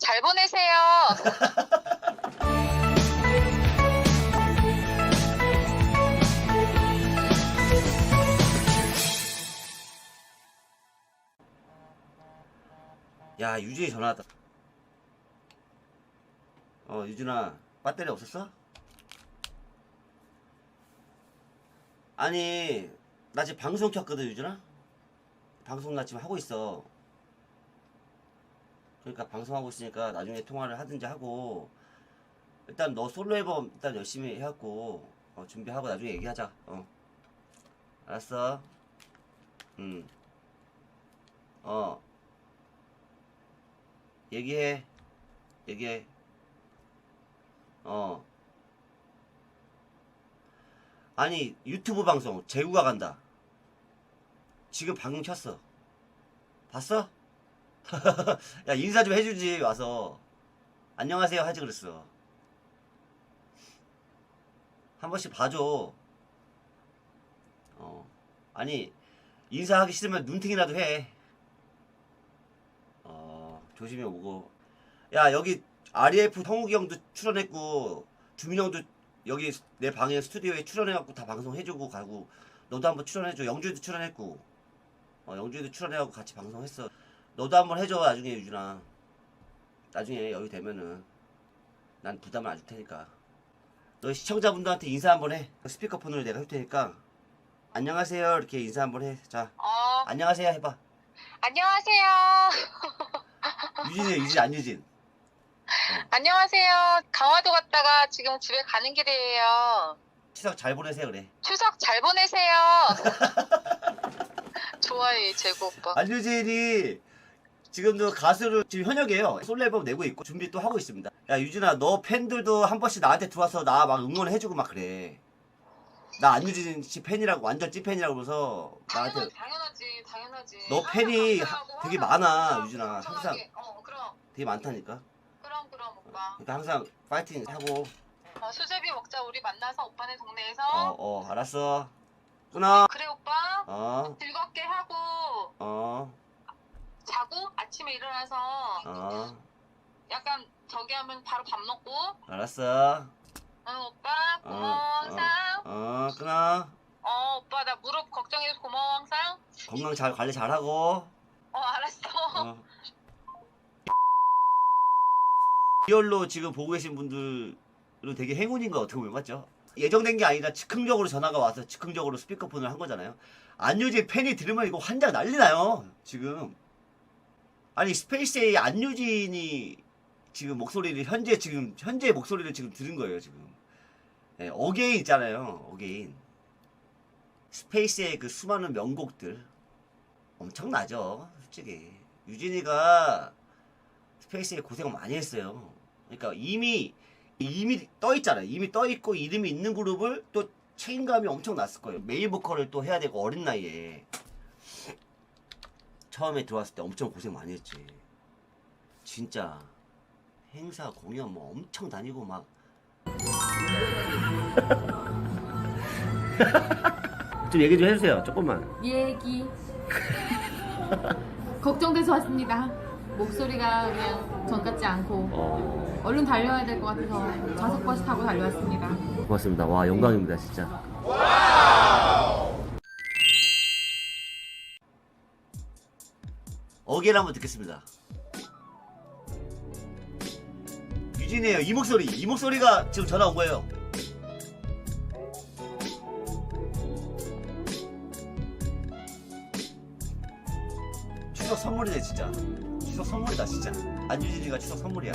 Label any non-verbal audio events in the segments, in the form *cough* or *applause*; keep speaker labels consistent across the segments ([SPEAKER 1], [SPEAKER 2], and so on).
[SPEAKER 1] 잘 보내세요.
[SPEAKER 2] 야 유진이 전화 왔다 어 유진아 배터리 없었어? 아니 나 지금 방송 켰거든 유진아 방송 나 지금 하고 있어 그러니까 방송하고 있으니까 나중에 통화를 하든지 하고 일단 너 솔로 앨범 일단 열심히 해갖고 어, 준비하고 나중에 얘기하자 어 알았어 응어 얘기해. 얘기해. 어. 아니, 유튜브 방송, 재구가 간다. 지금 방금 켰어. 봤어? *laughs* 야, 인사 좀 해주지, 와서. 안녕하세요, 하지 그랬어. 한 번씩 봐줘. 어. 아니, 인사하기 싫으면 눈팅이라도 해. 어, 조심히 오고. 야, 여기 REF 성욱이 형도 출연했고, 주민 형도 여기 내 방에 스튜디오에 출연해갖고 다 방송해주고 가고, 너도 한번 출연해줘. 영주에도 출연했고, 어, 영주에도 출연해갖고 같이 방송했어. 너도 한번 해줘, 나중에 유준아. 나중에 여유 되면은. 난 부담을 안 줄 테니까. 너 시청자분들한테 인사 한번 해. 스피커폰으로 내가 할 테니까. 안녕하세요. 이렇게 인사 한번 해. 자,
[SPEAKER 1] 어,
[SPEAKER 2] 안녕하세요 해봐.
[SPEAKER 1] 안녕하세요. *laughs*
[SPEAKER 2] 유진이야, 유진, 안 유진.
[SPEAKER 1] 안녕하세요. 강화도 갔다가 지금 집에 가는 길이에요.
[SPEAKER 2] 추석 잘 보내세요 그래.
[SPEAKER 1] 추석 잘 보내세요. *laughs* 좋아해, 재구 오빠.
[SPEAKER 2] 안유진이 지금도 가수를 지금 현역이에요. 솔로 앨범 내고 있고 준비 또 하고 있습니다. 야 유진아 너 팬들도 한 번씩 나한테 들어와서 나 막 응원해주고 막 그래. 나 안유진 씨 팬이라고 완전 찐팬이라고 그래서 나한테
[SPEAKER 1] 당연하지, 당연하지.
[SPEAKER 2] 너
[SPEAKER 1] 항상
[SPEAKER 2] 팬이
[SPEAKER 1] 감사하고
[SPEAKER 2] 되게
[SPEAKER 1] 항상
[SPEAKER 2] 많아, 유진아.
[SPEAKER 1] 걱정하게. 어, 그럼,
[SPEAKER 2] 되게 많다니까.
[SPEAKER 1] 그럼, 그럼 오빠.
[SPEAKER 2] 그러니까 항상 파이팅 하고
[SPEAKER 1] 어, 수제비 먹자 우리 만나서 오빠네 동네에서.
[SPEAKER 2] 어 어 알았어. 끊어.
[SPEAKER 1] 그래 오빠.
[SPEAKER 2] 어
[SPEAKER 1] 즐겁게 하고
[SPEAKER 2] 어,
[SPEAKER 1] 자고 아침에 일어나서
[SPEAKER 2] 어,
[SPEAKER 1] 약간 저기 하면 바로 밥 먹고.
[SPEAKER 2] 알았어.
[SPEAKER 1] 응 오빠
[SPEAKER 2] 어,
[SPEAKER 1] 고마워 항상.
[SPEAKER 2] 어, 끊어.
[SPEAKER 1] 어 오빠 나 무릎 걱정해서 고마워 항상.
[SPEAKER 2] 건강 잘 관리 잘하고.
[SPEAKER 1] 어 알았어.
[SPEAKER 2] 어. 리얼로 지금 보고 계신 분들은 되게 행운인 거 어떻게 보면 맞죠? 예정된 게 아니라 즉흥적으로 전화가 와서 즉흥적으로 스피커폰을 한 거잖아요. 안유진 팬이 들으면 이거 환장 난리 나요. 지금. 아니 스페이스의 안유진이 지금 목소리를 현재 지금 현재 목소리를 지금 들은 거예요 지금. 예, 어게인 있잖아요. 어게인. 스페이스의 그 수많은 명곡들 엄청나죠 솔직히 유진이가 스페이스에 고생을 많이 했어요 그러니까 이미 이미 떠 있잖아요 이미 떠 있고 이름이 있는 그룹을 또 책임감이 엄청 났을 거예요 메인 보컬을 또 해야 되고 어린 나이에 처음에 들어왔을 때 엄청 고생 많이 했지 진짜 행사 공연 뭐 엄청 다니고 막 *laughs* 좀 얘기 좀 해주세요 조금만
[SPEAKER 3] 얘기 *laughs* 걱정돼서 왔습니다. 목소리가 그냥 전 같지 않고
[SPEAKER 2] 어...
[SPEAKER 3] 얼른 달려야 될 것 같아서 좌석 버스 타고 달려왔습니다.
[SPEAKER 2] 고맙습니다. 와 영광입니다 진짜. 어게인 한번 듣겠습니다. 유진이에요. 이 목소리. 이 목소리가 지금 전화 온 거예요. 추석 선물이네 진짜. 추석 선물이다 진짜. 안유진이가 추석 선물이야.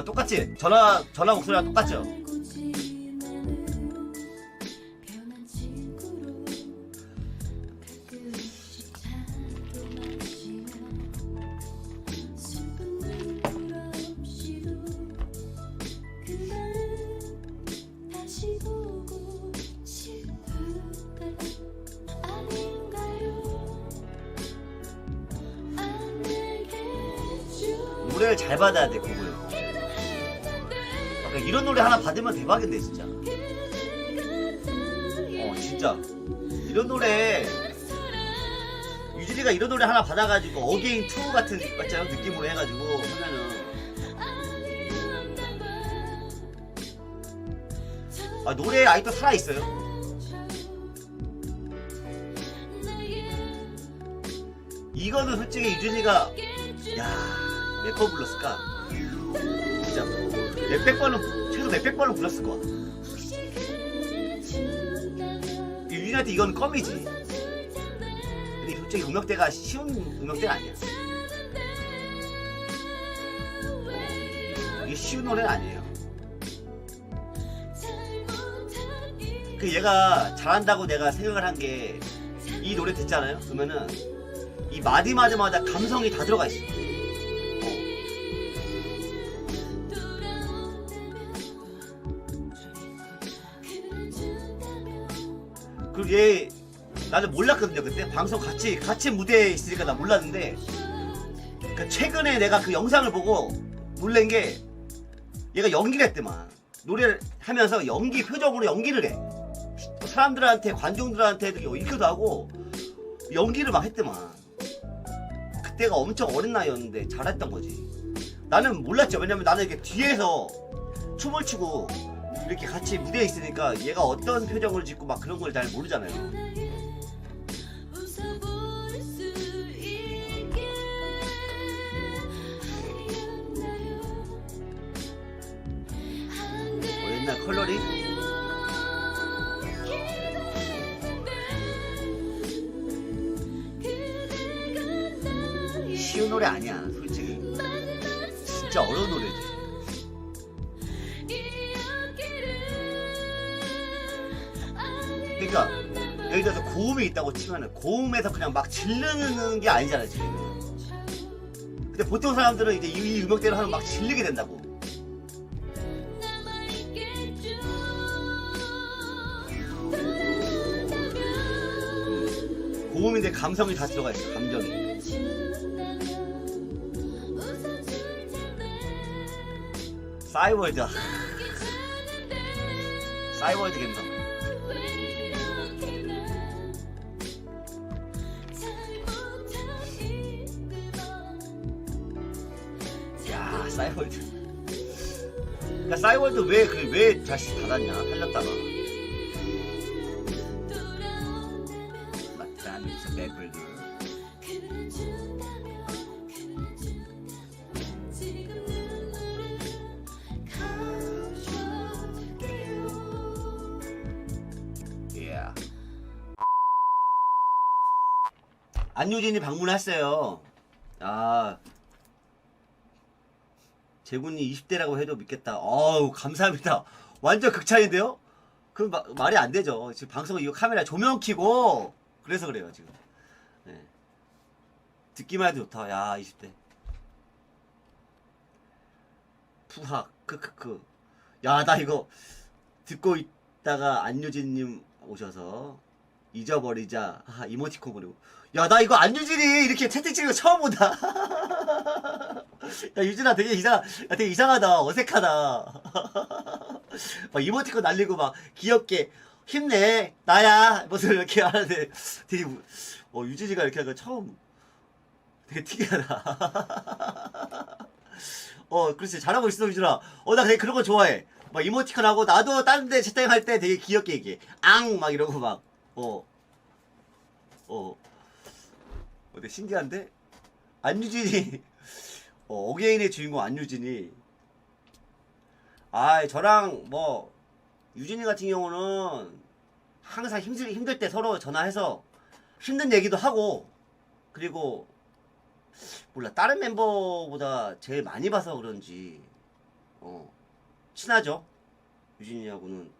[SPEAKER 2] 야 똑같지? 전화 전화 목소리랑 똑같죠? 노래를 잘 받아야 돼 곡을. 그러니까 이런 노래 하나 받으면 대박인데 진짜. 어 진짜 이런 노래 유진이가 이런 노래 하나 받아가지고 어게인 2 같은 맞죠 느낌으로 해가지고 하면은 아 노래 아직도 살아 있어요. 이거는 솔직히 유진이가 야 몇 번 불렀을까? 진짜 몇백 번은 최소 몇백 번은 불렀을 거야. 유진이한테 이건 껌이지. 근데 솔직히 음역대가 쉬운 음역대가 아니야. 이게 쉬운 노래는 아니에요. 그 얘가 잘한다고 내가 생각을 한 게 이 노래 듣잖아요. 그러면은 이 마디 마디마다 감성이 다 들어가 있어. 어. 얘 나는 몰랐거든요 그때. 방송 같이 같이 무대에 있으니까 나 몰랐는데 그 최근에 내가 그 영상을 보고 놀란 게 얘가 연기를 했더만. 노래를 하면서 연기 표정으로 연기를 해. 사람들한테 관중들한테도 인기도 하고 연기를 막 했더만. 그때가 엄청 어린 나이였는데 잘했던 거지. 나는 몰랐죠. 왜냐면 나는 이렇게 뒤에서 춤을 추고 이렇게 같이 무대에 있으니까 얘가 어떤 표정을 짓고 막 그런 걸 잘 모르잖아요. 뭐 옛날 컬러링 그러니까 예를 들어서 고음이 있다고 치면은 고음에서 그냥 막 지르는 게 아니잖아 지금 근데 보통 사람들은 이제 이 음역대로 하면 막 질리게 된다고. 고음인데 감성이 다 들어가 있어 감정이. 싸이월드 싸이월드 감성 싸이월드 왜 그 왜 다시 닫았냐? 살렸다가. 맞다 미스 베블드. 예. 안유진이 방문했어요. 아 재군이 20대라고 해도 믿겠다. 어우, 감사합니다. 완전 극찬인데요? 그 마- 말이 안 되죠. 지금 방송 이거 카메라 조명 켜고 그래서 그래요, 지금. 네. 듣기만 해도 좋다. 야, 20대. 푸학, 크크크. 야, 나 이거 듣고 있다가 안유진님 오셔서 잊어버리자. 아, 이모티콘 보내고. 야, 나 이거 안유진이 이렇게 채팅 치는 거 처음 본다. *laughs* 야, 유진아 되게 이상, 야, 되게 이상하다. 어색하다. *laughs* 막 이모티콘 날리고 막 귀엽게 힘내. 나야. 무슨 이렇게 하는데 *laughs* 되게, 우- 어, 유진이가 이렇게 하는 거 처음 되게 특이하다. 어, 그렇지. 잘하고 있어, 유진아. 어, 나 되게 그런 거 좋아해. 막 이모티콘 하고 나도 다른 데 채팅할 때 되게 귀엽게 얘기해. 앙! 막 이러고 막, 어. 어. 어, 되게 신기한데? 안유진이, *laughs* 어, 어게인의 주인공 안유진이, 아, 저랑 뭐, 유진이 같은 경우는 항상 힘들, 힘들 때 서로 전화해서 힘든 얘기도 하고, 그리고, 몰라, 다른 멤버보다 제일 많이 봐서 그런지, 어, 친하죠? 유진이하고는.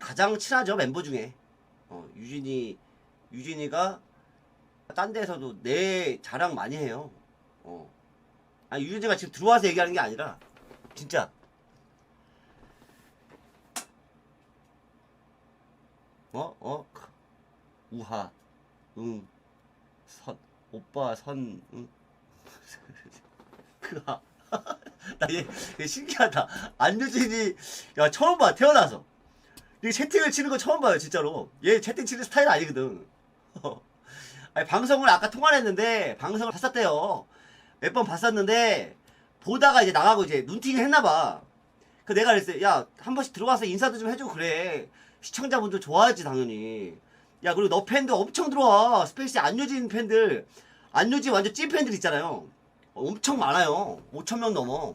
[SPEAKER 2] 가장 친하죠, 멤버 중에. 어, 유진이, 유진이가 딴 데서도 내 자랑 많이 해요. 어. 아니, 유진이가 지금 들어와서 얘기하는 게 아니라, 진짜. 어? 어? 크. 우하. 응. 선. 오빠 선. 응. *laughs* 그하. *laughs* 나얘 얘 신기하다. 안유진이 야 처음 봐 태어나서 이 채팅을 치는 거 처음 봐요 진짜로. 얘 채팅 치는 스타일 아니거든. *laughs* 아니 방송을 아까 통화를 했는데 방송을 봤었대요. 몇 번 봤었는데 보다가 이제 나가고 이제 눈팅을 했나 봐. 그 내가 그랬어요. 야 한 번씩 들어와서 인사도 좀 해주고 그래. 시청자분들 좋아하지 당연히. 야 그리고 너 팬들 엄청 들어와. 스페이스 안유진 팬들. 안유진 완전 찐 팬들 있잖아요. 엄청 많아요. 5천 명 넘어.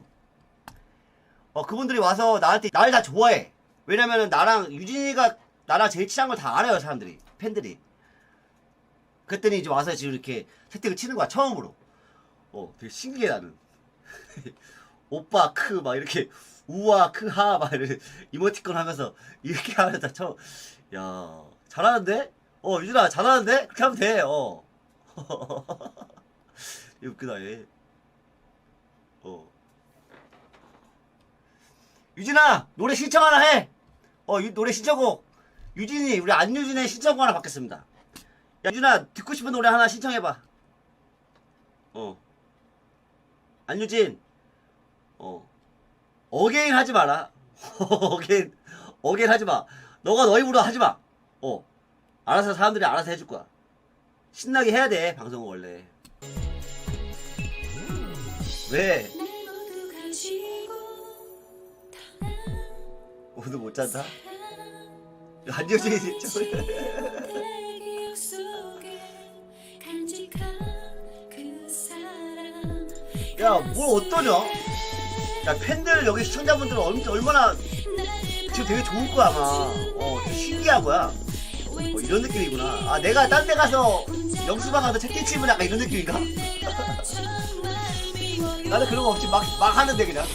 [SPEAKER 2] 어 그분들이 와서 나한테 날 다 좋아해. 왜냐면은 나랑 유진이가 나랑 제일 친한 걸 다 알아요 사람들이 팬들이. 그랬더니 이제 와서 지금 이렇게 채팅을 치는 거야 처음으로. 어 되게 신기해 나는. *laughs* 오빠 크 막 이렇게 우와 크하 막 이렇게 이모티콘 하면서 이렇게 하면서 처음 야 잘하는데? 어 유진아 잘하는데? 그렇게 하면 돼. 어. *laughs* 이거 웃기다 얘. 어. 유진아 노래 신청 하나 해. 어 유, 노래 신청곡. 유진이 우리 안유진의 신청곡 하나 받겠습니다. 야 유진아 듣고 싶은 노래 하나 신청해봐. 어. 안유진. 어. 어게인 하지 마라. *laughs* 어게인 어게인 하지 마. 너가 너 입으로 하지 마. 어. 알아서 사람들이 알아서 해줄 거야. 신나게 해야 돼 방송은 원래. 왜? 오늘 못 잔다?
[SPEAKER 4] 속에 간직한 그
[SPEAKER 2] 야, 뭘 어떠냐? 야, 팬들, 여기 시청자분들 얼, 얼마나 지금 되게 좋을 거야, 아마. 어, 신기한 거야. 어, 이런 느낌이구나. 아, 내가 딴 데 가서 영수방 가서 채팅 치면 약간 이런 느낌인가? *laughs* 나는 그런 거 없이 막, 막 하는데, 그냥.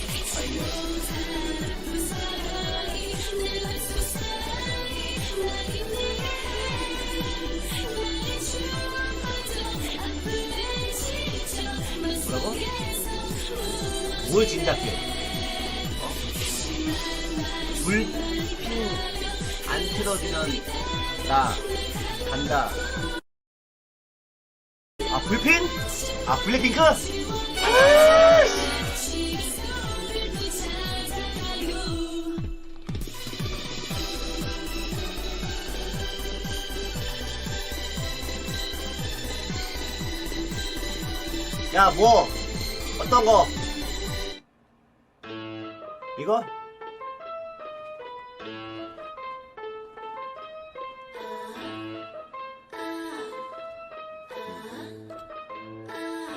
[SPEAKER 2] 뭐라고? 뭘 진작해? 어? 불핑 안 틀어주면 나 간다. 아 불핑? 아 블랙핑크? 야 뭐 어떤 거? 이거?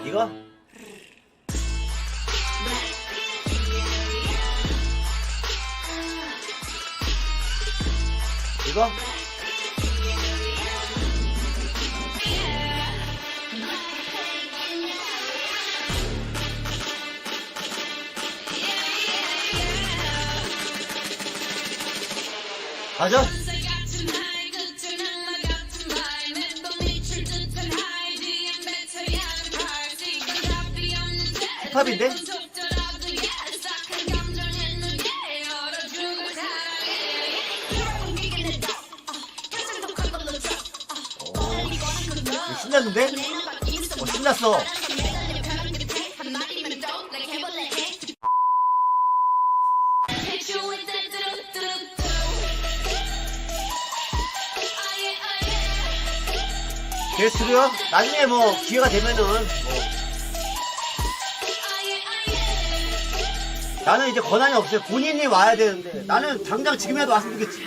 [SPEAKER 2] 이거? 이거? 맞아? 힙합인데? 이거 신났는데? 어 신났어 게스트로요? 나중에 뭐 기회가 되면은 뭐. 나는 이제 권한이 없어요. 본인이 와야 되는데 나는 당장 지금이라도 왔으면 좋겠지.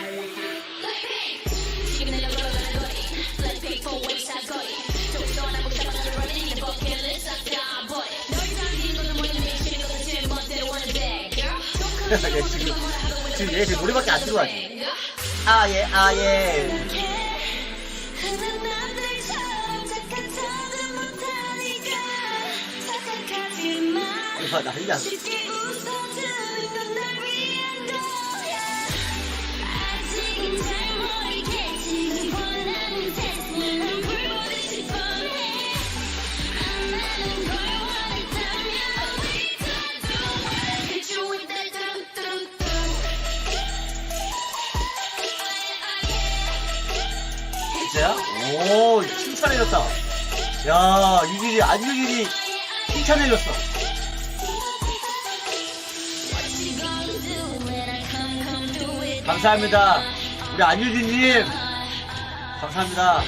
[SPEAKER 2] 얘 *laughs* 지금 지금 얘 지금 노래밖에 안 들어가지. 아예 아예
[SPEAKER 4] 뚜루뚜루뚜
[SPEAKER 2] 진짜야? 오 칭찬해줬다. 야 유진이 안유진이 칭찬해줬어 감사합니다. 우리 안유진님. 감사합니다.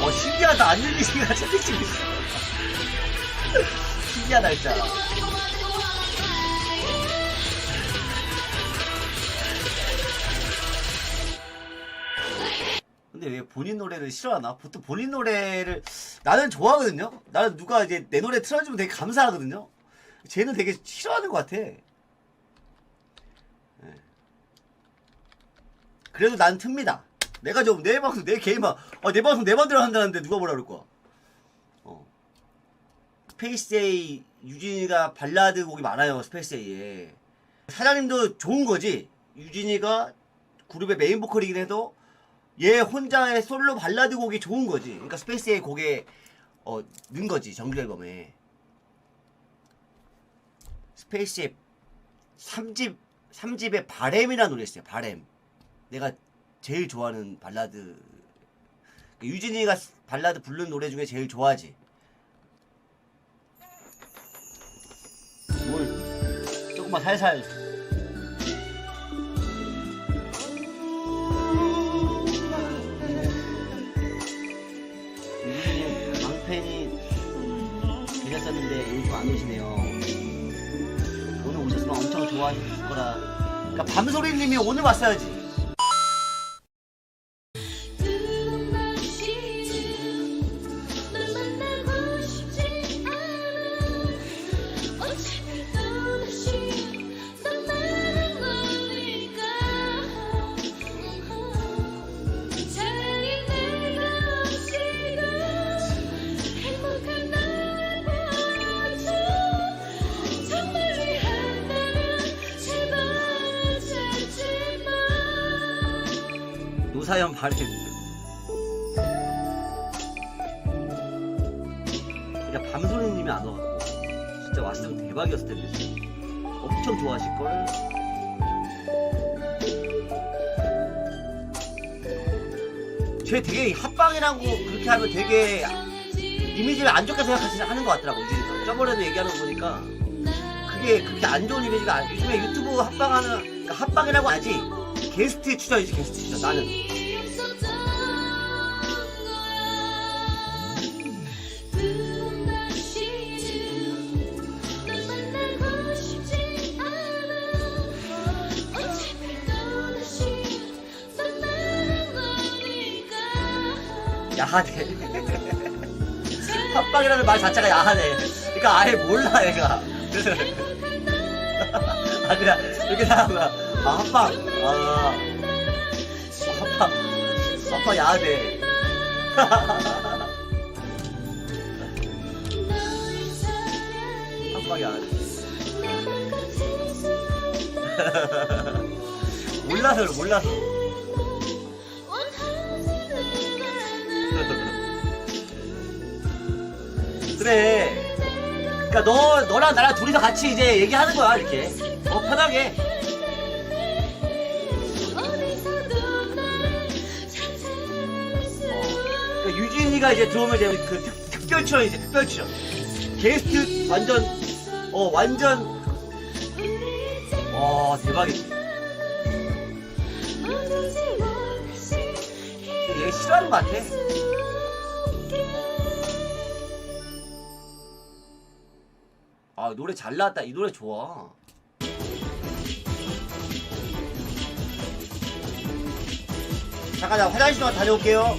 [SPEAKER 2] 어, 신기하다. 안유진이가 *laughs* 있어. 신기하다, 진짜. 근데 왜 본인 노래를 싫어하나? 보통 본인 노래를 나는 좋아하거든요. 나는 누가 이제 내 노래 틀어주면 되게 감사하거든요. 쟤는 되게 싫어하는 것 같아. 예. 그래도 난 틉니다. 내가 좀 내 방송 내 개인 방, 어, 내 방송 내 맘대로 한다는데 누가 뭐라 그럴 거야? 어. 스페이스에이 유진이가 발라드 곡이 많아요. 스페이스에이에 사장님도 좋은 거지. 유진이가 그룹의 메인 보컬이긴 해도 얘 혼자의 솔로 발라드 곡이 좋은 거지. 그러니까 스페이스의 곡에 어, 넣은 거지 정규 앨범에. 스페이스의 3집 3집에 바램이라는 노래 있어요. 바램. 내가 제일 좋아하는 발라드. 그 유진이가 발라드 부른 노래 중에 제일 좋아하지. 뭘 조금만 살살. 안 오시네요. 오늘 오셨으면 엄청 좋아하셨을 거라. 그러니까 밤소리님이 오늘 왔어야지. 노사연 바램. 그러니까 밤소리님이 안 와갖고 진짜 왔으면 대박이었을 텐데 진짜. 엄청 좋아하실 걸. 쟤 되게 합방이라고 그렇게 하면 되게 이미지를 안 좋게 생각하시 하는 것 같더라고 유진이가. 저번에도 얘기하는 거 보니까 그게 그렇게 안 좋은 이미지가 아니 요즘에 유튜브 합방하는 그러니까 합방이라고 하지 게스트 출연이지 게스트 출연 나는 야하네 합방이라는 말 자체가 야하네. 그러니까 아예 몰라 얘가. *laughs* 아 그냥 이렇게 생각하구나 아 합방. 아 합방. 합방 야하네. *laughs* 합방 야하네. 몰라서 몰라서 그래. 그러니까 너 너랑 나랑 둘이서 같이 이제 얘기하는 거야 이렇게. 어 편하게. 그러니까 유진이가 이제 들어오면 이제 그 특, 특별 출연이지 특별 출연. 게스트 완전 어 완전 와 대박이지. 얘 싫어하는 것 같아. 아 노래 잘 나왔다. 이 노래 좋아. 잠깐 나 화장실 좀 다녀올게요.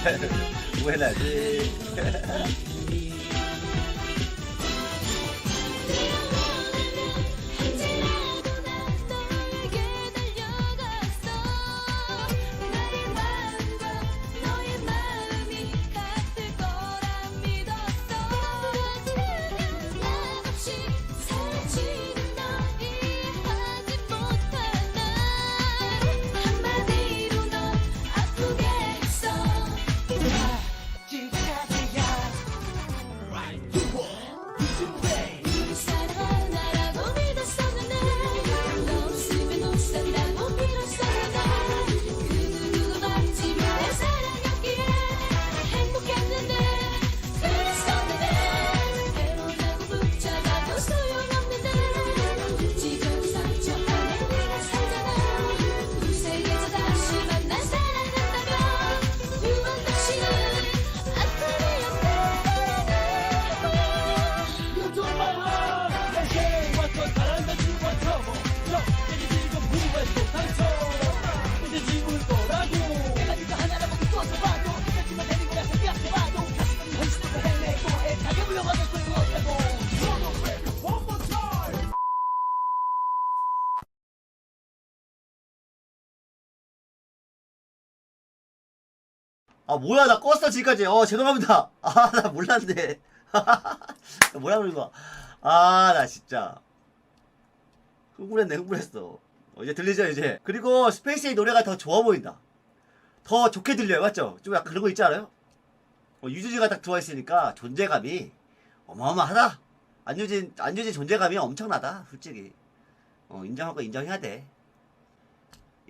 [SPEAKER 2] *laughs* 뭐해놔야지 *laughs* 아 뭐야 나 껐어 지금까지. 어 죄송합니다. *laughs* 아 나 몰랐네. *laughs* 뭐라 그런 거야? 아 나 진짜. 흥분했네 흥분했어. 어, 이제 들리죠 이제? 그리고 스페이스의 노래가 더 좋아 보인다. 더 좋게 들려요 맞죠? 좀 약간 그런 거 있지 않아요? 어, 유주지가 딱 들어와 있으니까 존재감이 어마어마하다. 안유진 안유진 존재감이 엄청나다 솔직히. 어 인정할 거 인정해야 돼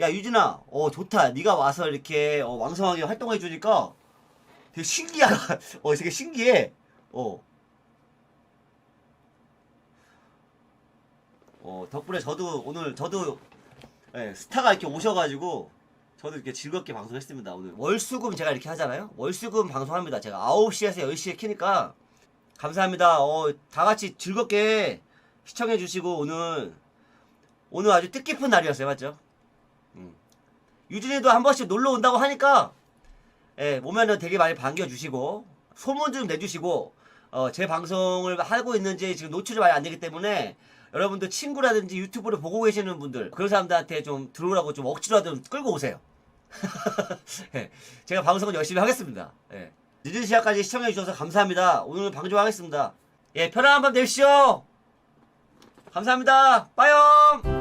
[SPEAKER 2] 야 유진아 어 좋다. 네가 와서 이렇게 어, 왕성하게 활동해 주니까 되게 신기하다. *laughs* 어 되게 신기해. 어. 어 덕분에 저도 오늘 저도 예, 스타가 이렇게 오셔가지고 저도 이렇게 즐겁게 방송했습니다 오늘. 월수금 제가 이렇게 하잖아요? 월수금 방송합니다 제가. 9시에서 10시에 키니까. 감사합니다. 어 다같이 즐겁게 시청해 주시고 오늘 오늘 아주 뜻깊은 날이었어요 맞죠? 유진이도 한 번씩 놀러 온다고 하니까 예, 오면은 되게 많이 반겨주시고 소문 좀 내주시고 어, 제 방송을 하고 있는지 지금 노출이 많이 안 되기 때문에 여러분들 친구라든지 유튜브를 보고 계시는 분들 그런 사람들한테 좀 들어오라고 좀 억지로라도 끌고 오세요. *laughs* 예, 제가 방송은 열심히 하겠습니다. 예. 늦은 시간까지 시청해 주셔서 감사합니다. 오늘 방송하겠습니다. 예, 편안한 밤 되십시오. 감사합니다. 빠염.